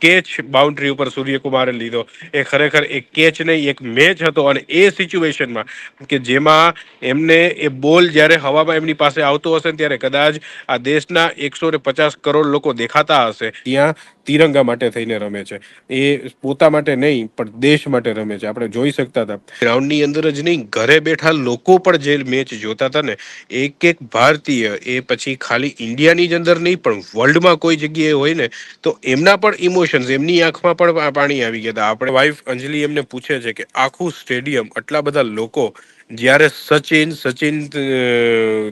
Catch boundary ઉપર સૂર્યકુમારે લીધો. એ ખરેખર એક કેચ નહીં, એક મેચ હતો અને એ સિચ્યુએશનમાં કે જેમાં એમને એ બોલ જ્યારે હવામાં એમની પાસે આવતો હશે ત્યારે કદાચ આ દેશના એકસો ને પચાસ કરોડ લોકો દેખાતા હશે. ત્યાં તિરંગા માટે થઈને રમે છે. એ પોતા માટે નહીં, પણ દેશ માટે રમે છે. આપણે જોઈ શકતા હતા. ગ્રાઉન્ડની અંદર જ નહીં, ઘરે બેઠા લોકો પણ જે મેચ જોતા હતા ને, એક એક ભારતીય, એ પછી ખાલી ઇન્ડિયાની જ અંદર નહીં, પણ વર્લ્ડમાં કોઈ જગ્યાએ હોય ને, તો એમના પણ ઇમોશન્સ, એમની આંખમાં પણ પાણી આવી ગયા હતા. આપણે વાઈફ અંજલિ એમને પૂછે છે કે આખું સ્ટેડિયમ, આટલા બધા લોકો જ્યારે સચિન સચિન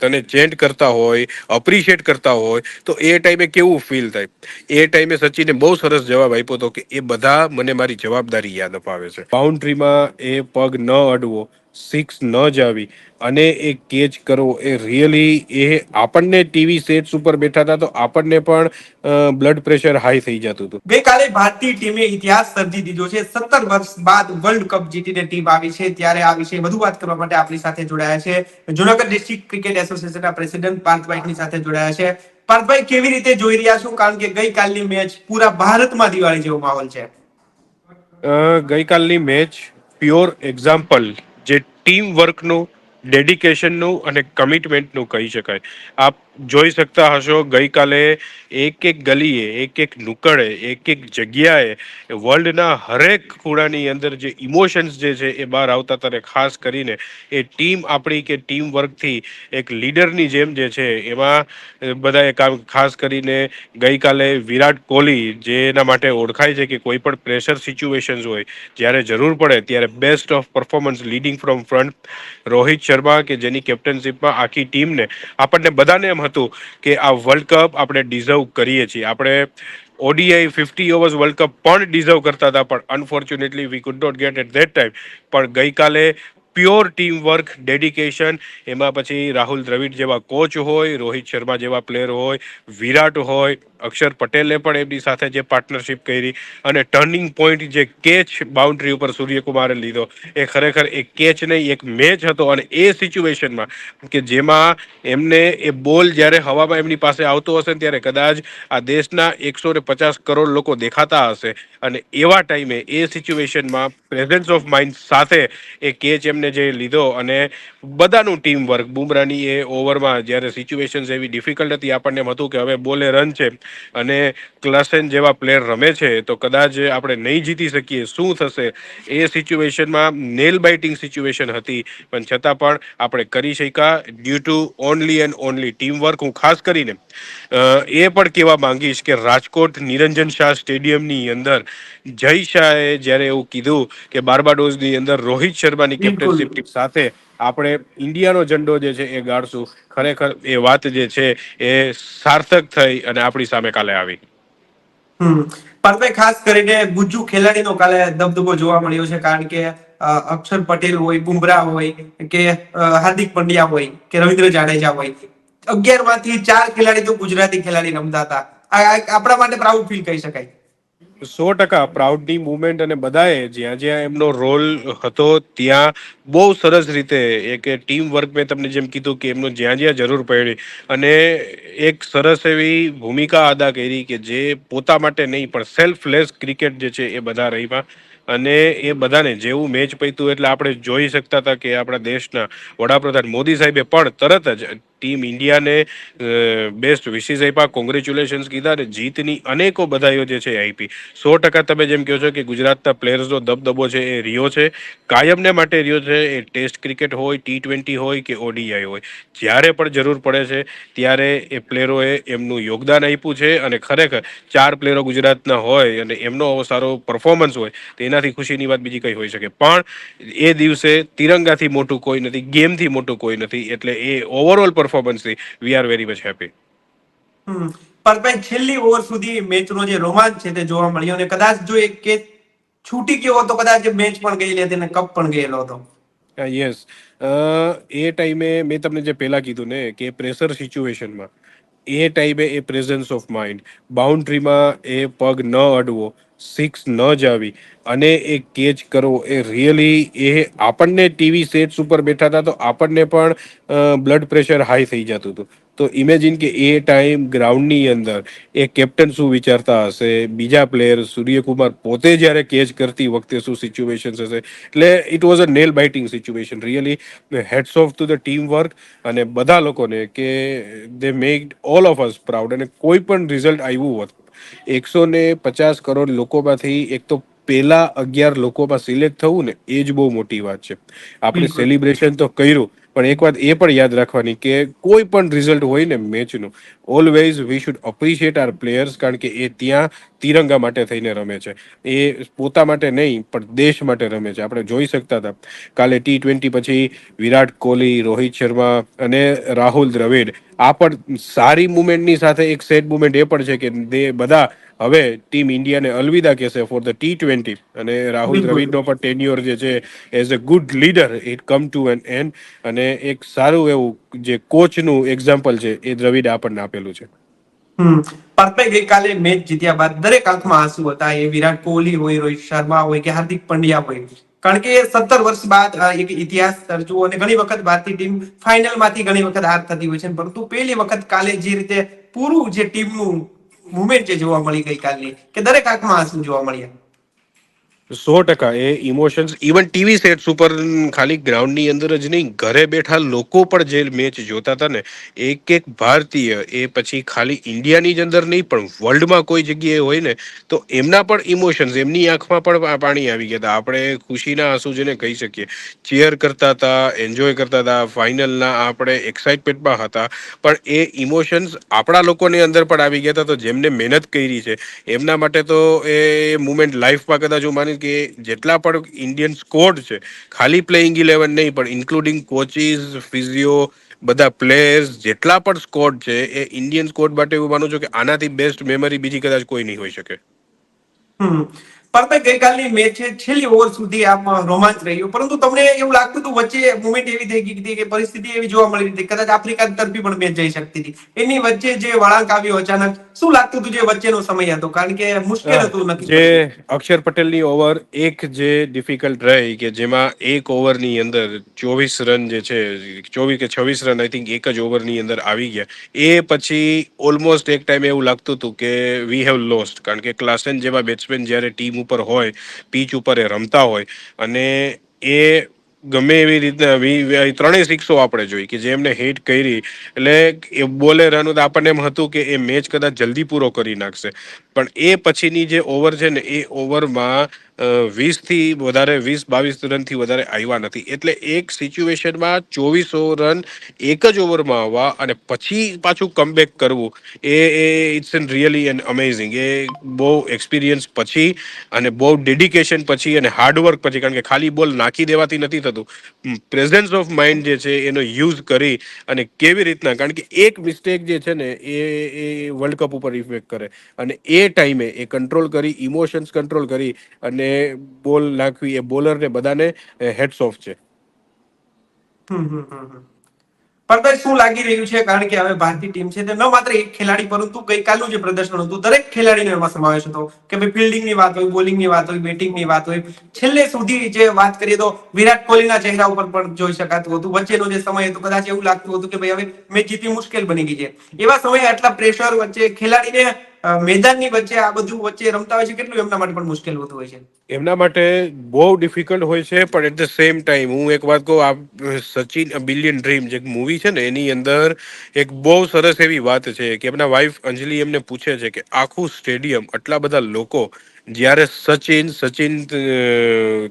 તને ચેન્ટ કરતા હોય અપ્રિશિએટ કરતા હોય, તો એ ટાઈમે કેવું ફીલ થાય? એ ટાઈમે સચિને બહુ સરસ જવાબ આપ્યો હતો કે એ બધા મને મારી જવાબદારી યાદ અપાવે છે. બાઉન્ડ્રીમાં એ પગ ન અડવો સિક્સ ન જાવી અને એ કેચ કરવો એ રિયલી એ આપણને ટીવી સેટ્સ ઉપર બેઠા હતા તો આપણને પણ બ્લડ પ્રેશર હાઈ થઈ જતું હતું. ગઈકાલે ભારતીય ટીમે ઇતિહાસ સર્જી દીધો છે. સત્તર વર્ષ બાદ વર્લ્ડ કપ જીતીને ટીમ આવી છે. ત્યારે આ વિશે વધુ વાત કરવા માટે આપણી સાથે જોડાયા છે. જુનાગઢ ડિસ્ટ્રિક્ટ ક્રિકેટ એસોસિએશનના પ્રેસિડેન્ટ પાર્થભાઈની સાથે જોડાયા છે. પાર્થભાઈ કેવી રીતે જોઈ રહ્યા છો? કારણ કે ગઈકાલની મેચ પૂરા ભારતમાં દિવાળી જેવો માહોલ છે. ગઈકાલની મેચ પ્યોર એક્ઝામ્પલ જે ટીમ વર્કનું ડેડિકેશનનું અને કમિટમેન્ટનું કહી શકાય. આપ જોઈ શકતા હશો, ગઈકાલે એક એક ગલીએ, એક એક નુકડે એક એક જગ્યાએ વર્લ્ડના હરેક ખૂણાની અંદર જે ઇમોશન્સ જે છે એ બહાર આવતા ત્યારે ખાસ કરીને એ ટીમ આપણી કે ટીમ વર્કથી એક લીડરની જેમ જે છે એમાં બધાએ કામ ખાસ કરીને ગઈકાલે વિરાટ કોહલી જેના માટે ઓળખાય છે કે કોઈ પણ પ્રેશર સિચ્યુએશન્સ હોય, જ્યારે જરૂર પડે ત્યારે best of performance leading from front Rohit Sharma કે જેની કેપ્ટનશીપમાં આખી ટીમને આપણને બધાને એમ હતું કે આ વર્લ્ડ કપ આપણે ડિઝર્વ કરીએ છીએ. આપણે ODI fifty overs world cup પણ ડિઝર્વ કરતા હતા, પણ unfortunately we could not get at that time પણ ગઈકાલે પ્યોર ટીમ વર્ક ડેડિકેશન. એમાં પછી રાહુલ દ્રવિડ જેવા કોચ હોય, રોહિત શર્મા જેવા પ્લેયર હોય, વિરાટ હોય, અક્ષર પટેલે પણ એમની સાથે જે પાર્ટનરશિપ કરી અને ટર્નિંગ પોઈન્ટ જે કેચ બાઉન્ડ્રી ઉપર સૂર્યકુમારે લીધો. એ ખરેખર એક કેચ નહીં, એક મેચ હતો અને એ સિચ્યુએશનમાં કે જેમાં એમને એ બોલ જ્યારે હવામાં એમની પાસે આવતો હશે ત્યારે કદાચ આ દેશના એકસો ને પચાસ કરોડ લોકો દેખાતા હશે. અને એવા ટાઈમે એ સિચ્યુએશનમાં પ્રેઝન્સ ઓફ માઇન્ડ સાથે એ કેચ એમને જે લીધો અને બધાનું ટીમ વર્ક બુમરાની એ ઓવરમાં જ્યારે સિચ્યુએશન્સ એવી ડિફિકલ્ટ હતી, આપણને એમ હતું કે હવે બોલે રન છે અને ક્લાસેન જેવા પ્લેયર રમે છે, તો કદાચ આપણે નહીં જીતી શકીએ. શું થશે? એ સિચ્યુએશનમાં નેલ બાઇટિંગ સિચ્યુએશન હતી, પણ છતાં પણ આપણે કરી શક્યા due to only and only team work હું ખાસ કરીને એ પણ કહેવા માંગીશ કે રાજકોટ નિરંજન શાહ સ્ટેડિયમની અંદર જય શાહે જ્યારે એવું કીધું કે બાર્બાડોઝની અંદર રોહિત શર્માની બિલકુલ. કેપ્ટનશિપ સાથે આપણે ઇન્ડિયાનો ઝંડો જે છે એ ગાળશું. ખરેખર એ વાત જે છે એ સાર્થક થઈ અને આપણી સામે કાલે આવી. પાર્થભાઈ ખાસ કરીને ગુજ્જુ ખેલાડીનો કાલે દબદબો જોવા મળ્યો છે કારણ કે અક્ષર પટેલ હોય બુમરા હોય કે હાર્દિક પંડ્યા હોય કે રવિન્દ્ર જાડેજા હોય. અગિયારમાંથી ચાર ખેલાડી તો ગુજરાતી ખેલાડી રમતા હતા. આપણા માટે પ્રાઉડ ફીલ કહી શકાય. સો ટકા પ્રાઉડની મુવમેન્ટ અને બધાએ જ્યાં જ્યાં એમનો રોલ હતો, ત્યાં બહુ સરસ રીતે એક ટીમ વર્ક મેં તમને જેમ કીધું કે એમનો જ્યાં જ્યાં જરૂર પડી અને એક સરસ એવી ભૂમિકા અદા કરી કે જે પોતા માટે નહીં, પણ સેલ્ફલેસ ક્રિકેટ જે છે એ બધા રહીમાં અને એ બધાને જેવું મેચ પૈતું એટલે આપણે જોઈ શકતા હતા કે આપણા દેશના વડાપ્રધાન મોદી સાહેબે પણ તરત જ ટીમ ઇન્ડિયાને બેસ્ટ વિશેષ આપ્યા કોંગ્રેચ્યુલેશન્સ કીધા અને જીતની અનેકો બધાઈઓ જે છે આઈપી સો ટકા તમે જેમ કહો છો કે ગુજરાતના પ્લેયર્સનો દબદબો છે એ રહ્યો છે. કાયમને માટે રહ્યો છે એ ટેસ્ટ ક્રિકેટ હોય ટી ટ્વેન્ટી હોય કે ઓડીઆઈ હોય. જ્યારે પણ જરૂર પડે છે, ત્યારે એ પ્લેયરોએ એમનું યોગદાન આપ્યું છે અને ખરેખર ચાર પ્લેયરો ગુજરાતના હોય અને એમનો સારો પરફોર્મન્સ હોય, તો એનાથી ખુશીની વાત બીજી કંઈ હોઈ શકે. પણ એ દિવસે તિરંગાથી મોટું કોઈ નથી ગેમથી મોટું કોઈ નથી, એટલે એ overall પરફોર્મન્સથી we are very much happy hmm. છેલ્લી ઓવર સુધી મેચનો જે રોમાંચ છે તે જોવા મળ્યો અને કદાચ જો એક કે છૂટી ગયો હતો તો કદાચ મેચ પણ ગયેલી હતી અને કપ પણ ગયેલો હતો. યસ એ ટાઈમે મેં તમને જે પહેલા કીધું ને કે પ્રેશર સિચ્યુએશનમાં એ ટાઈમે એ પ્રેઝન્સ ઓફ માઇન્ડ બાઉન્ડ્રીમાં એ પગ ન અડવો. સિક્સ ન જાવી. અને એ કેચ કરવો, એ રિયલી એ આપણને ટીવી સેટ્સ ઉપર બેઠા હતા તો આપણને પણ બ્લડ પ્રેશર હાઈ થઈ જતું હતું. તો ઇમેજિન કે એ ટાઈમ ગ્રાઉન્ડની અંદર એ કેપ્ટન શું વિચારતા હશે, બીજા પ્લેયર સૂર્યકુમાર પોતે જ્યારે કેચ કરતી વખતે શું સિચ્યુએશન હશે? એટલે it was a nail biting situation really hats off to the team work અને બધા લોકોને કે they make all of us proud અને કોઈ પણ રિઝલ્ટ આવ્યું હોત એકસો ને પચાસ કરોડ લોકોમાંથી એક તો પેલા અગિયાર લોકોમાં સિલેક્ટ થવું ને એ જ બહુ મોટી વાત છે. આપણે સેલિબ્રેશન તો કર્યું પણ એક વાત એ પણ યાદ રાખવાની કે કોઈ પણ રિઝલ્ટ હોય ને મેચનું always we should appreciate our players કારણ કે એ ત્યાં તિરંગા માટે થઈને રમે છે. એ પોતા માટે નહીં પણ દેશ માટે રમે છે. આપણે જોઈ શકતા હતા. કાલે ટી ટ્વેન્ટી પછી વિરાટ કોહલી રોહિત શર્મા અને રાહુલ દ્રવિડ આ પણ સારી મુમેન્ટની સાથે એક સેડ મુમેન્ટ એ પણ છે કે તે બધા હવે ટીમ ઇન્ડિયાને અલવિદા કહેશે ફોર ધ ટી ટ્વેન્ટી અને રાહુલ દ્રવિડનો પણ ટેન્યુઅર જે છે as a good leader it come to an end અને એક સારું એવું જે કોચનું એક્ઝામ્પલ છે, એ દ્રવિડ આપણને આપેલું છે. પાર્થભાઈ, ગઈકાલે મેચ જીત્યા બાદ દરેક આંખમાં આંસુ હતા. એ વિરાટ કોહલી હોય, રોહિત શર્મા હોય કે હાર્દિક પંડ્યા હોય. કારણ કે સત્તર વર્ષ બાદ એક ઇતિહાસ સર્જવો અને ઘણી વખત ભારતીય ટીમ ફાઇનલમાંથી ઘણી વખત હાર થતી હોય છે પરંતુ પહેલી વખત કાલે જે રીતે પૂરું જે ટીમનું મુમેન્ટ જે જોવા મળી ગઈકાલની, કે દરેક આંખમાં આંસુ જોવા મળ્યા. સો ટકા. એ ઇમોશન્સ ઇવન ટીવી સેટ્સ ઉપર ખાલી ગ્રાઉન્ડની અંદર જ નહીં, ઘરે બેઠા લોકો પણ જે મેચ જોતા હતા ને, એક એક ભારતીય, એ પછી ખાલી ઇન્ડિયાની જ અંદર નહીં, પણ વર્લ્ડમાં કોઈ જગ્યાએ હોય ને, તો એમના પણ ઇમોશન્સ એમની આંખમાં પણ પાણી આવી ગયા હતા. આપણે ખુશીના આંસુ જેને કહી શકીએ. ચેયર કરતા હતા એન્જોય કરતા હતા ફાઇનલના આપણે એક્સાઇટમેન્ટમાં હતા. પણ એ ઇમોશન્સ આપણા લોકોની અંદર પણ આવી ગયા હતા, તો જેમને મહેનત કરી છે, એમના માટે તો એ મુમેન્ટ લાઈફમાં કદાચ હું માનીશ કે જેટલા પણ ઇન્ડિયન સ્કોડ છે, ખાલી પ્લેઇંગ ઇલેવન નહીં, પણ ઇન્ક્લુડિંગ કોચિસ ફિઝિયો બધા પ્લેયર્સ જેટલા પણ સ્કોડ છે, એ ઇન્ડિયન સ્કોડ માટે એવું માનું છું કે આનાથી બેસ્ટ મેમરી બીજી કદાચ કોઈ નહીં હોઈ શકે. પાર્થભાઈ ગઈકાલની મેચ છેલ્લી ઓવર સુધી આમ રોમાંચ રહ્યો. પરંતુ તમને એવું લાગતું હતું વચ્ચે મુમેન્ટ એવી થઈ ગઈ હતી કે પરિસ્થિતિ એવી જોવા મળી હતી. કદાચ આફ્રિકા તરફી પણ મેચ જઈ શકતી હતી. એની વચ્ચે જે વળાંક આવ્યો અચાનક શું લાગતું હતું જે વચ્ચેનો સમય હતો? કારણ કે મુશ્કેલ હતું નથી જે અક્ષર પટેલની ઓવર એક જે ડિફિકલ્ટ રહી કે જેમાં એક ઓવરની અંદર ચોવીસ રન જે છે ચોવીસ કે છવ્વીસ રન આઈ થિંક એક જ ઓવરની અંદર આવી ગયા. એ પછી ઓલમોસ્ટ એક ટાઈમ એવું લાગતું હતું કે વી હેવ લોસ્ટ કારણ કે ક્લાસન જેવા બેટ્સમેન જ્યારે ટીમ ઉપર હોય, પીચ ઉપર એ રમતા હોય અને એ ગમે એવી રીતના ત્રણેય સિક્સો આપણે જોઈ કે જે એમને હિટ કરી એટલે એ બોલે તો આપણને એમ હતું કે એ મેચ કદાચ જલ્દી પૂરો કરી નાખશે. પણ એ પછીની જે ઓવર છે ને એ ઓવરમાં વીસથી વધારે, વીસ, બાવીસ રનથી વધારે આવ્યા નથી. એટલે એક સિચ્યુએશનમાં ચોવીસો રન એક જ ઓવરમાં આવવા અને પછી પાછું કમબેક કરવું, એ એ it's an really an amazing એ બહુ એક્સપિરિયન્સ પછી અને બહુ ડેડિકેશન પછી અને હાર્ડવર્ક પછી, કારણ કે ખાલી બોલ નાખી દેવાથી નથી થતું. પ્રેઝન્સ ઓફ માઇન્ડ જે છે, એનો યુઝ કરી અને કેવી રીતના, કારણ કે એક મિસ્ટેક જે છે ને, એ એ વર્લ્ડ કપ ઉપર ઇફેક્ટ કરે. અને એ ટાઈમે એ કંટ્રોલ કરી ઇમોશન્સ કંટ્રોલ કરી અને બોલ નાખવી એ બોલરને બધાને હેડ્સ ઓફ છે. પાર્થભાઈ શું લાગી રહ્યું છે? કારણ કે હવે ભારતીય ટીમ છે તે ન માત્ર એક ખેલાડી, પરંતુ ગઈકાલનું જે પ્રદર્શન હતું, દરેક ખેલાડીનો એમાં સમાવેશ હતો. કે ભાઈ ફિલ્ડિંગની વાત હોય, બોલિંગની વાત હોય, બેટિંગની વાત હોય. છેલ્લે સુધી જે વાત કરીએ તો વિરાટ કોહલીના ચહેરા ઉપર પણ જોઈ શકાતું હતું. વચ્ચેનો જે સમય હતો, કદાચ એવું લાગતું હતું કે ભાઈ હવે મેચ જીતવી મુશ્કેલ બની ગઈ છે. એવા સમયે આટલા પ્રેશર વચ્ચે ખેલાડીને મેદાનની વચ્ચે આ બધું વચ્ચે રમતા હોય છે? કેટલું એમના માટે પણ મુશ્કેલ હોતું હોય છે? એમના માટે બહુ ડિફિકલ્ટ હોય છે, પણ એટ ધ સેમ ટાઈમ હું એક વાત કહું, આ સચિન બિલિયન ડ્રીમ જે મૂવી છે ને, એની અંદર એક બહુ સરસ એવી વાત છે કે એમના વાઈફ અંજલિ એમને પૂછે છે કે આખું સ્ટેડિયમ આટલા બધા લોકો જ્યારે સચિન સચિન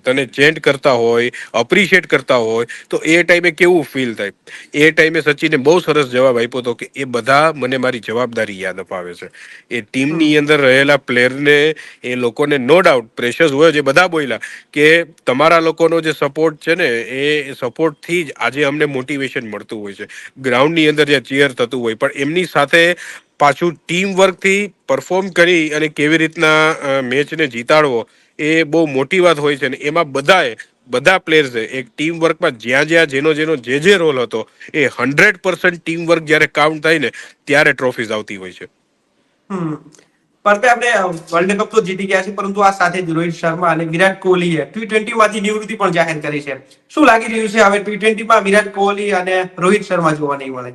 તને ચેન્ટ કરતા હોય અપ્રિશિએટ કરતા હોય તો એ ટાઈમે કેવું ફીલ થાય? એ ટાઈમે સચિને બહુ સરસ જવાબ આપ્યો હતો કે એ બધા મને મારી જવાબદારી યાદ અપાવે છે. એ ટીમની અંદર રહેલા પ્લેયરને એ લોકોને નો ડાઉટ પ્રેશર્સ હોય જે બધા બોલ્યા કે તમારા લોકોનો જે સપોર્ટ છે ને એ સપોર્ટથી જ આજે અમને મોટિવેશન મળતું હોય છે. ગ્રાઉન્ડની અંદર જે ચીયર થતું હોય પણ એમની સાથે પાછું ટીમ વર્કથી પરફોર્મ કરી અને કેવી રીતના મેચને જીતાડવો એ બહુ મોટી વાત હોય છે ને એમાં બધાએ, બધા પ્લેયર્સે એક ટીમ વર્કમાં જ્યાં જ્યાં જેનો જેનો જે જે રોલ હતો એ હંડ્રેડ પર્સન્ટ ટીમ વર્ક જ્યારે કાઉન્ટ થાય ને ત્યારે ટ્રોફીઝ આવતી હોય છે. પાર્થભાઈ આપણે વર્લ્ડ કપ તો જીતી ગયા છે પરંતુ આ સાથે જ રોહિત શર્મા અને વિરાટ કોહલીએ ટી ટ્વેન્ટી માંથી નિવૃત્તિ પણ જાહેર કરી છે. શું લાગી રહ્યું છે હવે ટી ટ્વેન્ટી માં વિરાટ કોહલી અને રોહિત શર્મા જોવા નહીં મળે?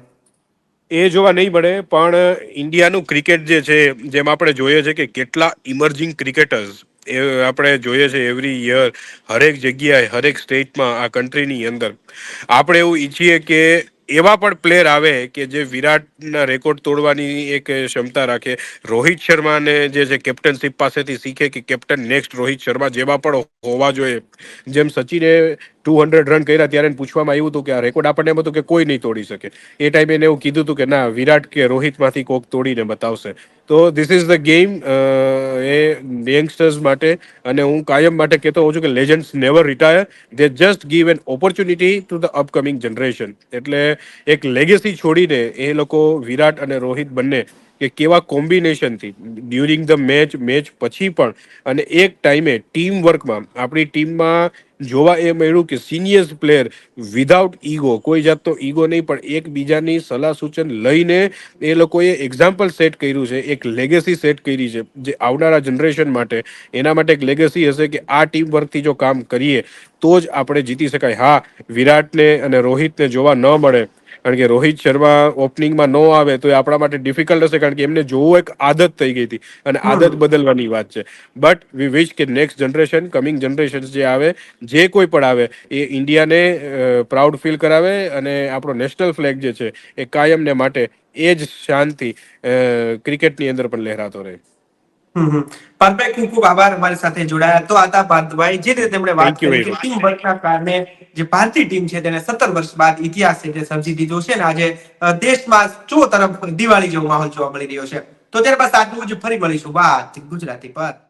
એ જોવા નહીં મળે, પણ ઇન્ડિયાનું ક્રિકેટ જે છે, જેમ આપણે જોઈએ છે કે કેટલા ઇમર્જિંગ ક્રિકેટર્સ એ આપણે જોઈએ છે એવરી યર હરેક જગ્યાએ, હરેક સ્ટેટમાં આ કન્ટ્રીની અંદર. આપણે એવું ઈચ્છીએ કે એવા પણ પ્લેયર આવે કે જે વિરાટના રેકોર્ડ તોડવાની એક ક્ષમતા રાખે. રોહિત શર્માને જે છે કેપ્ટનશીપ પાસેથી શીખે કે કેપ્ટન નેક્સ્ટ રોહિત શર્મા જેવા પણ હોવા જોઈએ. જેમ સચિને ટુ હંડ્રેડ રન કર્યા ત્યારે પૂછવામાં આવ્યું હતું કે આ રેકોર્ડ આપણને એમ હતું કે કોઈ નહીં તોડી શકે. એ ટાઈમે એને એવું કીધું હતું કે ના, વિરાટ કે રોહિતમાંથી કોક તોડીને બતાવશે. તો ધીસ ઇઝ ધ ગેમ એ યંગસ્ટર્સ માટે અને હું કાયમ માટે કહેતો હોઉં છું કે legends never retire they just give an opportunity to the upcoming generation એટલે એક લેગેસી છોડીને એ લોકો વિરાટ અને રોહિત બંને કે કેવા કોમ્બિનેશનથી ડ્યુરિંગ ધ મેચ મેચ પછી પણ અને એક ટાઈમે ટીમ વર્કમાં આપણી ટીમમાં જોવા એ મળ્યું કે સિનિયર્સ પ્લેયર વિધાઉટ ઈગો કોઈ જાતનો ઈગો નહીં, પણ એકબીજાની સલાહ સૂચન લઈને એ લોકોએ એક્ઝામ્પલ સેટ કર્યું છે, એક લેગેસી સેટ કરી છે, જે આવનારા જનરેશન માટે, એના માટે એક લેગેસી હશે કે આ ટીમ વર્કથી જો કામ કરીએ, તો જ આપણે જીતી શકાય. હા, વિરાટને અને રોહિતને જોવા ન મળે કારણ કે રોહિત શર્મા ઓપનિંગમાં ન આવે તો એ આપણા માટે ડિફિકલ્ટ હશે કારણ કે એમને જોવું એક આદત થઈ ગઈ હતી અને આદત બદલવાની વાત છે બટ વી વિશ કે નેક્સ્ટ જનરેશન કમિંગ જનરેશન જે આવે જે કોઈ પણ આવે એ ઇન્ડિયાને પ્રાઉડ ફીલ કરાવે અને આપણો નેશનલ ફ્લેગ જે છે એ કાયમને માટે એ જ શાંતિ ક્રિકેટની અંદર પણ લહેરાતો રહે. પાર્થભાઈ ખૂબ ખૂબ આભાર અમારી સાથે જોડાયા તો આતા પાર્થભાઈ જે રીતે તેમણે વાત કરી કે ટીમ વર્કના કારણે જે ભારતીય ટીમ છે તેને સત્તર વર્ષ બાદ ઇતિહાસ છે તે સર્જી દીધો છે અને આજે દેશમાં ચો તરફ દિવાળી જેવો માહોલ જોવા મળી રહ્યો છે. તો ત્યારબાદ આજનું જ ફરી મળીશું. વાત ગુજરાતી પર.